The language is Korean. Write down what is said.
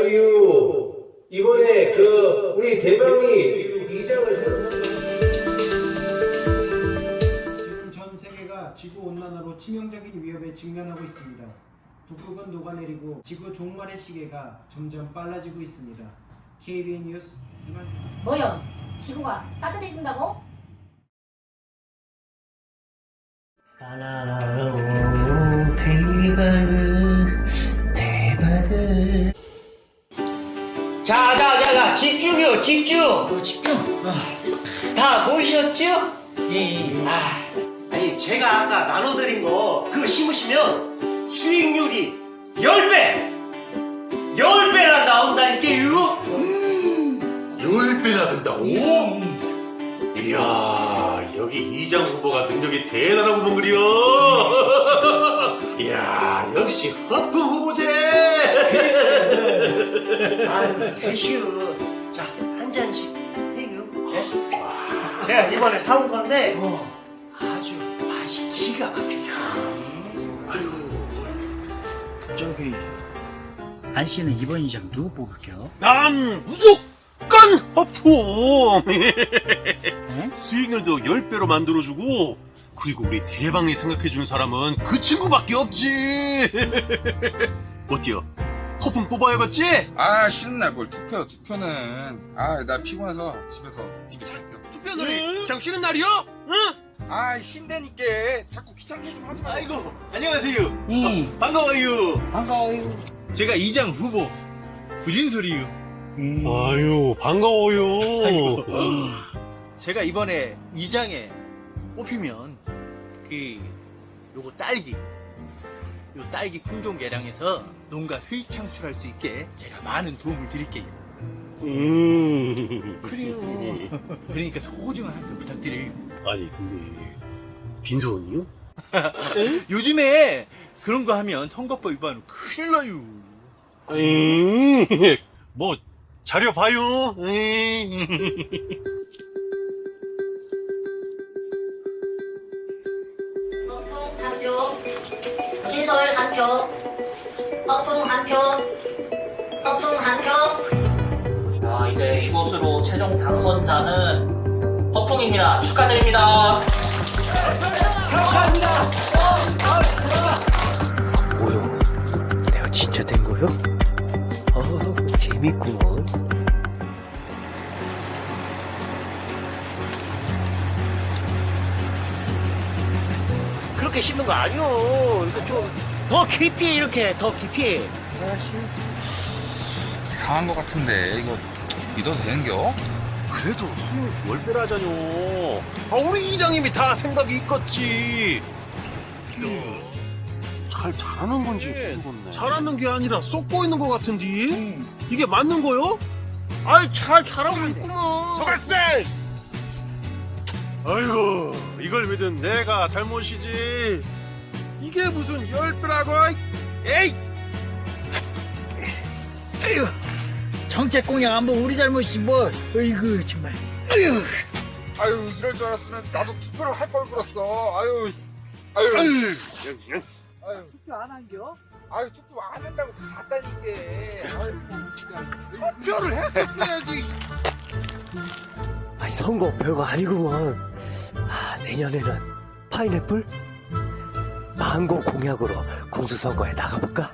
아니에요. 이번에 그 우리 대방이 이장을 지금 전 세계가 지구 온난화로 치명적인 위협에 직면하고 있습니다. 북극은 녹아내리고 지구 종말의 시계가 점점 빨라지고 있습니다. KBN 뉴스 이만. 뭐요? 지구가 따뜻해진다고? 바나나 집중이요 집중 어, 집중. 다 모이셨죠? 예. 아, 아니 제가 아까 나눠드린 거 그거 심으시면 수익률이 10배 10배나 나온다니까요 열 배나 된다고? 이야 여기 이장 후보가 능력이 대단한 후보들이여 이야 역시 허풍 후보제. 아유 대슈. 자 한 잔씩 해요. 네? 제가 이번에 사온 건데 아주 맛이 기가 막혀요 저기 안 씨는 이번 이장 누구 뽑을게요? 난 무조건 허풍 수익률도 10배로 만들어주고 그리고 우리 대방이 생각해주는 사람은 그 친구밖에 없지 어때요? 허풍 뽑아야겠지? 아 쉬는 날뭘 투표 투표는 아 나 피곤해서 집에서 TV 잘게요 투표들이 그냥 쉬는 날이요? 응? 아 쉰다니까 자꾸 귀찮게 좀 하지 마 아이고 안녕하세요 예. 반가워요 반가워요. 제가 이장 후보 구진설이요 음. 아유 반가워요 제가 이번에 이장에 뽑히면 그 요거 딸기 요 딸기 품종 개량해서 농가 수익 창출할 수 있게 제가 많은 도움을 드릴게요. 음. 그래요. 그러니까 소중한 한표 부탁드려요. 아니 근데 빈소원이요? 요즘에 그런 거 하면 선거법 위반으로 큰일 나요. 음. 뭐 자료 봐요 음. 허풍 한 표, 진솔 한 표, 허풍 한 표, 허풍 한 표. 자, 이제 이곳으로 최종 당선자는 허풍입니다. 축하드립니다. 그렇게 씹는 거 아니요 이거 좀 더 깊이 이렇게 더 깊이. 이상한 거 같은데 이거 믿어도 되는겨? 그래도 수익 10배라잖요 아 우리 이장님이 다 생각이 있겠지. 믿어 잘 잘하는 건지 모르겠네. 잘하는 게 아니라 쏙 보이는 것 같은데? 이게 맞는 거요? 아이 잘 잘하고 있구먼. 소갈세 아이고 이걸 믿은 내가 잘못이지. 이게 무슨 열배라고? 에이! 정책 공약 안 보고 우리 잘못이지 뭐. 어이구 정말. 아유 이럴 줄 알았으면 나도 투표를 할 걸 그랬어. 아유 아유. 아유 투표 안 한겨? 아유 투표 안 한다고 잤다니까 아유 진짜 투표를 했었어야지 아 선거 별거 아니구먼. 아 내년에는 파인애플 망고 공약으로 군수 선거에 나가볼까?